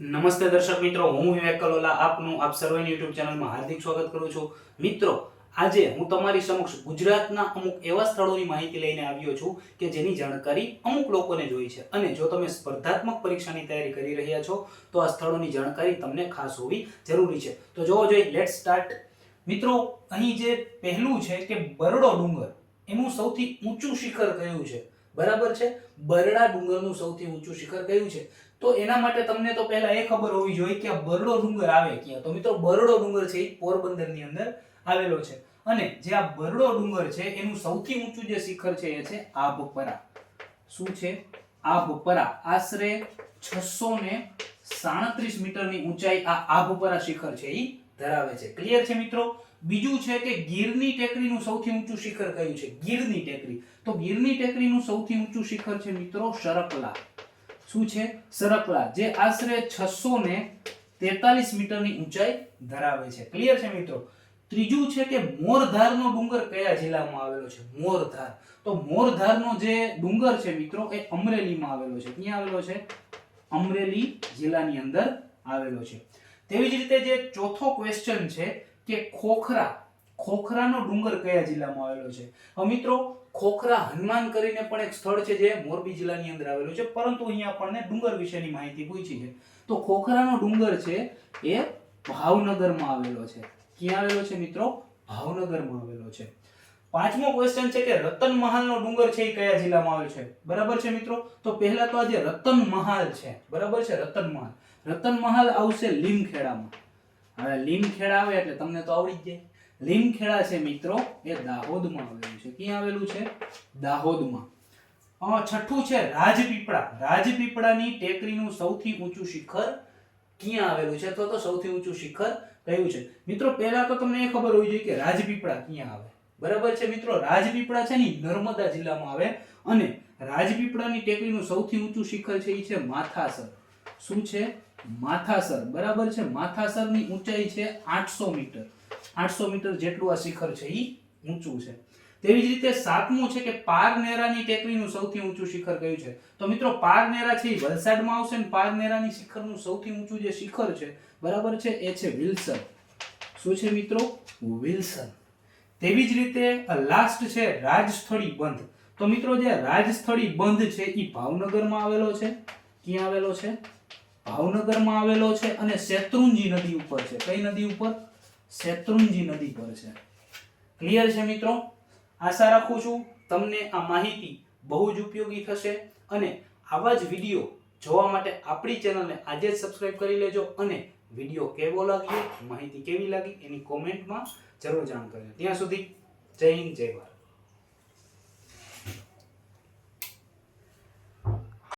નમસ્તે દર્શક મિત્રો, હું વિવેક કલોલા આપનું આપ સર્વેની યુટ્યુબ ચેનલમાં હાર્દિક સ્વાગત કરું છું. મિત્રો, આજે હું તમારી સમક્ષ ગુજરાતના અમુક એવા સ્થળોની માહિતી લઈને આવ્યો છું કે જેની જાણકારી અમુક લોકોને જોઈ છે. અને જો તમે સ્પર્ધાત્મક પરીક્ષાની તૈયારી કરી રહ્યા છો, તો આ સ્થળોની જાણકારી તમને ખાસ હોવી જરૂરી છે. તો જોવો જોઈએ લેટ સ્ટાર્ટ મિત્રો, અહીં જે પહેલું છે કે બરડો ડુંગર, એનું સૌથી ઊંચું શિખર કયું છે? બરાબર છે? બરડા ડુંગરનું સૌથી ઊંચું શિખર કયું છે? તો એના માટે તમને તો પહેલા એ ખબર હોવી જોઈએ કે બરડો ડુંગર આવે ક્યાં? તો મિત્રો, બરડો ડુંગર છે એ પોરબંદરની અંદર આવેલો છે. અને જે આ બરડો ડુંગર છે, એનું સૌથી ઊંચું જે શિખર છે એ છે આબપરા શું છે? આબપરા આશરે છસો ને સાડત્રીસ મીટરની ઊંચાઈ આ આબપરા શિખર છે એ ધરાવે છે. ક્લિયર છે મિત્રો? બીજું છે કે ગીરની ટેકરીનું સૌથી ઊંચું શિખર કયું છે? ગીરની ટેકરી. તો ગીરની ટેકરીનું સૌથી ઊંચું શિખર છે મિત્રો શરકલા શું છે? સરકલા જે આશરે છસો ને તેતાલીસ મીટરની ઊંચાઈ ધરાવે છે. ક્લિયર છે મિત્રો? ત્રીજું છે કે મોરધારનો ડુંગર કયા જિલ્લામાં આવેલો છે? મોરધાર. તો મોરધારનો જે ડુંગર છે મિત્રો એ અમરેલીમાં આવેલો છે. ક્યાં આવેલો છે? અમરેલી જિલ્લાની અંદર આવેલો છે. તેવી જ રીતે જે ચોથો ક્વેશ્ચન છે કે ખોખરા, ખોખરાનો ડુંગર કયા જિલ્લામાં આવેલો છે? મિત્રો, ખોખરા હનુમાન કરીને પણ એક સ્થળ છે જે મોરબી જિલ્લાની અંદર આવેલું છે, પરંતુ અહીંયા આપણને ડુંગર વિશેની માહિતી પૂછી છે. તો ખોખરાનો ડુંગર છે એ ભાવનગરમાં આવેલો છે. ક્યાં આવેલો છે મિત્રો? ભાવનગરમાં આવેલો છે. પાંચમો ક્વેશ્ચન છે કે રતન મહાલનો ડુંગર છે એ કયા જિલ્લામાં આવેલો છે? બરાબર છે મિત્રો? તો પહેલા તો આ જે રતન મહાલ છે. બરાબર છે? રતન મહાલ. રતન મહાલ આવશે લીમખેડામાં. હવે લીમખેડા આવે એટલે તમને તો આવડી જ જાય. લીમખેડા છે મિત્રો, એ દાહોદમાં આવેલું છે. ક્યાં આવેલું છે? દાહોદમાં. છઠ્ઠું છે રાજપીપળા. રાજપીપળાની ટેકરીનું સૌથી ઊંચું શિખર ક્યાં આવેલું છે? અથવા તો સૌથી ઊંચું શિખર કયું છે? મિત્રો, પહેલા તો તમને એ ખબર હોવી જોઈએ કે રાજપીપળા ક્યાં આવે. બરાબર છે મિત્રો? રાજપીપળા છે ને નર્મદા જિલ્લામાં આવે. અને રાજપીપળાની ટેકરીનું સૌથી ઊંચું શિખર છે એ છે માથાસર. શું છે? માથાસર. બરાબર છે? માથાસરની ઊંચાઈ છે આઠસો મીટર. આઠસો મીટર જેટલું આ શિખર છે એ ઊંચું છે. તેવી જ રીતે સાતમું છે કે પારનેરાની ટેકરીનું સૌથી ઊંચું શિખર કયું છે? તો મિત્રો પારનેરા છે એ વલસાડમાં આવશે ને પારનેરાની શિખરનું સૌથી ઊંચું જે શિખર છે, બરાબર છે? એ છે વિલ્સન. શું છે મિત્રો? વિલ્સન. તેવી જ રીતે લાસ્ટ છે રાજસ્થળી બંધ. તો મિત્રો, જે રાજસ્થળી બંધ છે એ ભાવનગરમાં આવેલો છે? ક્યાં આવેલો છે? ભાવનગરમાં આવેલો છે અને શેત્રુંજી નદી ઉપર છે. કઈ નદી ઉપર? શેત્રુંજી નદી પર છે. ક્લિયર છે મિત્રો? આશા રાખું છું તમને આ માહિતી બહુ જ ઉપયોગી થશે અને આવા જ વીડિયો જોવા માટે આપણી ચેનલને આજે જ સબસ્ક્રાઇબ કરી લેજો અને વીડિયો કેવો લાગ્યો, માહિતી કેવી લાગી એની કોમેન્ટમાં જરૂર જાણ કરજો. ત્યાં સુધી જય હિન્દ, જય ભારત.